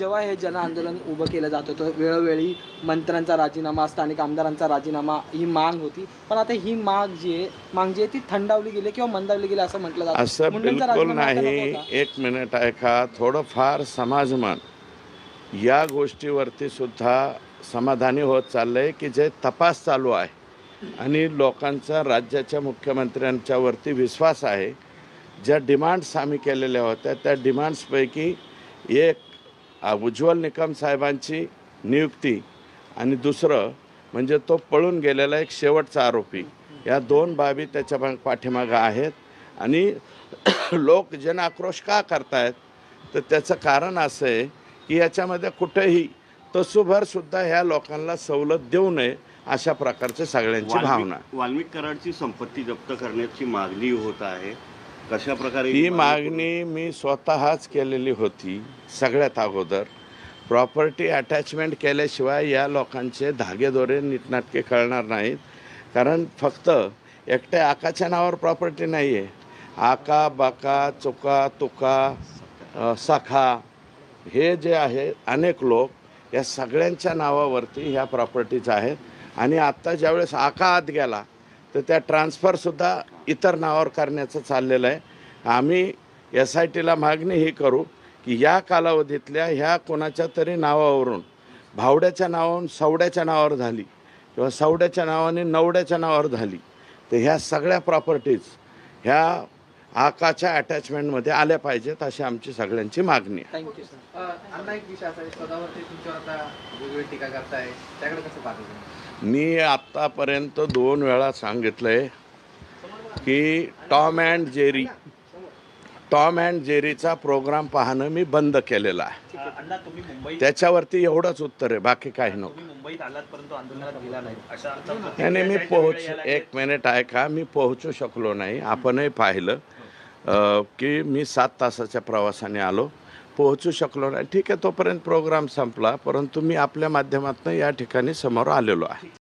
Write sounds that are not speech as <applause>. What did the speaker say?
जेव्हा हे जन आंदोलन उभं केलं जात होतं वेळोवेळी मंत्र्यांचा राजीनामा स्थानिक आमदारांचा राजीनामा ही माग होती. पण आता ही माग जी आहे माग जी आहे ती थंडावली गेली किंवा मंदावली गेली असं म्हटलं जातं. असं बिलकुल नाही. एक मिनिट ऐका. थोडंफार समाजमन. या गोष्टीवरती सुद्धा समाधानी होत चाललंय की जे तपास चालू आहे आणि लोकांचा राज्याच्या मुख्यमंत्र्यांच्यावरती विश्वास आहे ज्या डिमांड्स आम्ही केलेल्या होत्या त्या डिमांड्सपैकी एक उज्ज्वल निकम साहेबांची नियुक्ती. आणि दुसरं म्हणजे तो पळून गेलेला एक शेवटचा आरोपी. या दोन बाबी त्याच्या माग- पाठीमागं आहेत. आणि <clears throat> लोक जन आक्रोश का करतायत? तर त्याचं कारण असं आहे की याच्यामध्ये कुठेही तसूभर सुद्धा ह्या लोकांना सवलत देऊ नये अशा प्रकारची सगळ्यांची भावना वाल्मिक कराडची संपत्ती जप्त करण्याची मागणी होत आहे. कशा प्रकारे ही मागणी मी स्वतःच केलेली होती सगळ्यात अगोदर. प्रॉपर्टी अटॅचमेंट केल्याशिवाय या लोकांचे धागेदोरे नीटनाटके कळणार नाहीत. कारण फक्त एकट्या आकाच्या नावावर प्रॉपर्टी नाही आहे आका बाका चुका तुका सखा हे जे आहे अनेक लोक या सगळ्यांच्या नावावरती ह्या प्रॉपर्टीज आहेत. आणि आत्ता ज्यावेळेस आका आत गेला तर त्या ट्रान्सफरसुद्धा इतर नावावर करण्याचं चाललेलं आहे. आम्ही एस आय टीला मागणी ही करू की या कालावधीतल्या ह्या कोणाच्या तरी नावावरून भावड्याच्या नावावरून सवड्याच्या नावावर झाली किंवा सवड्याच्या नावाने नवड्याच्या नावावर झाली तर ह्या सगळ्या प्रॉपर्टीज ह्या आकाच्या अटॅचमेंटमध्ये आल्या पाहिजेत अशी आमची सगळ्यांची मागणी आहे. थँक्यू सर अ, अण्णा एक विषय असा आहे स्वतःवरती तुमच्यावर आता वेगवेगळी टीका करताय. त्याकडे कसं पाहता तुम्ही? मी आत्तापर्यंत दोन वेळा सांगितलं आहे की Tom and Jerry Tom and जेरीचा programme पाहणं मी बंद केलेलं आहे. अण्णा तुम्ही मुंबईत त्याच्यावरती एवढंच उत्तर आहे बाकी काही नको. तुम्ही मुंबईत आलात परंतु आंदोलनात गेला नाही. मी पोहोच एक मिनिट ऐका मी पोहोचू शकलो नाही. आपणही पाहिलं. की मी सात तासाच्या प्रवासाने आलो. पोहोचू शकलो नाही. ठीक आहे तोपर्यंत प्रोग्राम संपला. परंतु मी आपल्या माध्यमातून या ठिकाणी समोर आलेलो आहे.